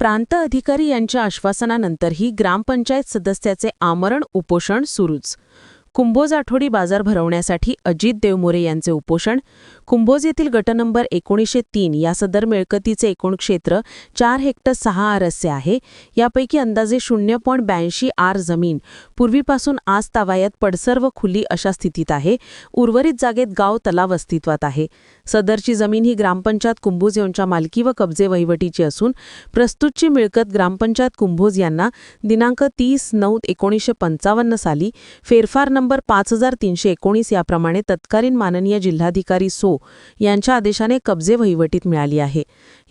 प्रांत अधिकारी यांच्या आश्वासनानंतरही ग्रामपंचायत सदस्याचे आमरण उपोषण सुरूच. कुंभोज आठवडी बाजार भरवण्यासाठी अजित देवमोरे यांचे उपोषण. कुंभोज येथील गट नंबर एकोणीसशे तीन या सदर मिळकतीचे एकूण क्षेत्र चार हेक्टर सहा आर असे आहे. यापैकी अंदाजे शून्य पॉईंट ब्याऐंशी आर जमीन. पूर्वीपासून आज तावायात पडसर व खुली अशा स्थितीत आहे. उर्वरित जागेत गाव तलाव अस्तित्वात आहे. सदरची जमीन ही ग्रामपंचायत कुंभोज यांच्या मालकी व कब्जे वहिवटीची असून प्रस्तुतची मिळकत ग्रामपंचायत कुंभोज यांना दिनांक तीस नऊ एकोणीसशे पंचावन्न साली फेरफार नंबर पाच हजार तीनशे एकोणीस याप्रमाणे तत्कालीन माननीय जिल्हाधिकारी सो यांच्या आदेशाने कब्जे वहिवटीत मिळाली आहे.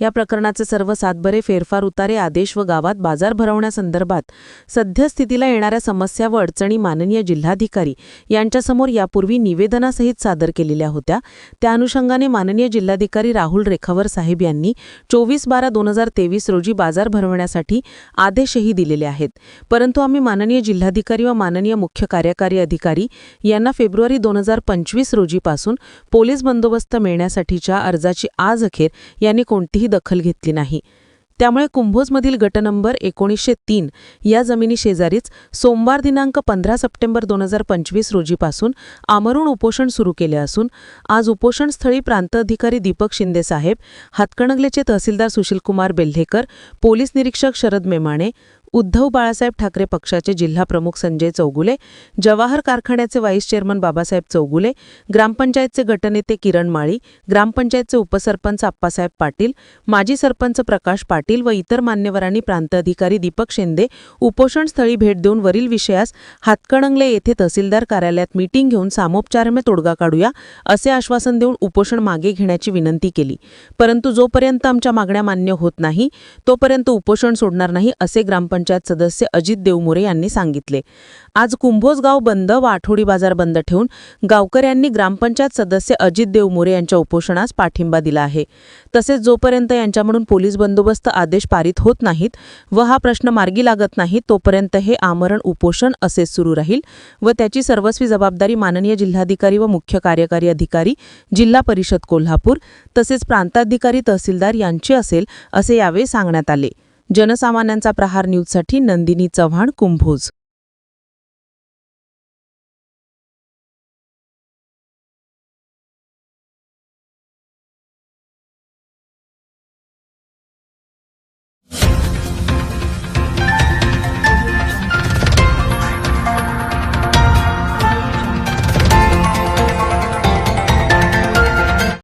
या प्रकरणाचे सर्व सातबरे फेरफार उतारे आदेश व गावात बाजार भरवण्यासंदर्भात सद्यस्थितीला येणाऱ्या समस्या व अडचणी माननीय जिल्हाधिकारी यांच्यासमोर यापूर्वी निवेदनासहित सादर केलेल्या होत्या. त्या अनुषंगाने माननीय जिल्हाधिकारी राहुल रेखावर साहेब यांनी चोवीस बारा दोन हजार तेवीस रोजी बाजार भरवण्यासाठी आदेशही दिलेले आहेत. परंतु आम्ही माननीय जिल्हाधिकारी व माननीय मुख्य कार्यकारी अधिकारी यांना फेब्रुवारी दोन हजार पंचवीस रोजीपासून पोलीस बंदोबस्त मिळण्यासाठीच्या अर्जाची आज अखेर यांनी कोणतीही दखल घेतली नाही. त्यामुळे कुंभोजमधील गट नंबर एकोणीसशे तीन या जमिनी शेजारीच सोमवार दिनांक पंधरा सप्टेंबर दोन हजार पंचवीस रोजीपासून आमरण उपोषण सुरू केले असून आज उपोषणस्थळी प्रांत अधिकारी दीपक शिंदे साहेब हातकणंगलेचे तहसीलदार सुशीलकुमार बेल्हेकर पोलीस निरीक्षक शरद मेमाणे उद्धव बाळासाहेब ठाकरे पक्षाचे जिल्हा प्रमुख संजय चौगुले जवाहर कारखान्याचे व्हाईस चेअरमन बाबासाहेब चौगुले ग्रामपंचायतचे गटनेते किरण माळी ग्रामपंचायतचे उपसरपंच आप्पासाहेब पाटील माजी सरपंच प्रकाश पाटील व इतर मान्यवरांनी प्रांत अधिकारी दीपक शिंदे उपोषणस्थळी भेट देऊन वरील विषयास हातकणंगले येथे तहसीलदार कार्यालयात मीटिंग घेऊन सामोपचाराने तोडगा काढूया असे आश्वासन देऊन उपोषण मागे घेण्याची विनंती केली. परंतु जोपर्यंत आमच्या मागण्या मान्य होत नाही तोपर्यंत उपोषण सोडणार नाही असे ग्रामपंचायत सदस्य अजित देवमोरे यांनी सांगितले. आज कुंभोज गाव बंद व आठवडी बाजार बंद ठेवून गावकऱ्यांनी ग्रामपंचायत सदस्य अजित देवमोरे यांच्या उपोषणास पाठिंबा दिला आहे. तसेच जोपर्यंत यांच्याकडून पोलीस बंदोबस्त आदेश पारित होत नाहीत व हा प्रश्न मार्गी लागत नाही तोपर्यंत हे आमरण उपोषण असेच सुरू राहील व त्याची सर्वस्वी जबाबदारी माननीय जिल्हाधिकारी व मुख्य कार्यकारी अधिकारी जिल्हा परिषद कोल्हापूर तसेच प्रांताधिकारी तहसीलदार यांची असेल असे यावेळी सांगण्यात आले. जनसामान्यांचा प्रहार न्यूजसाठी नंदिनी चव्हाण कुंभोज.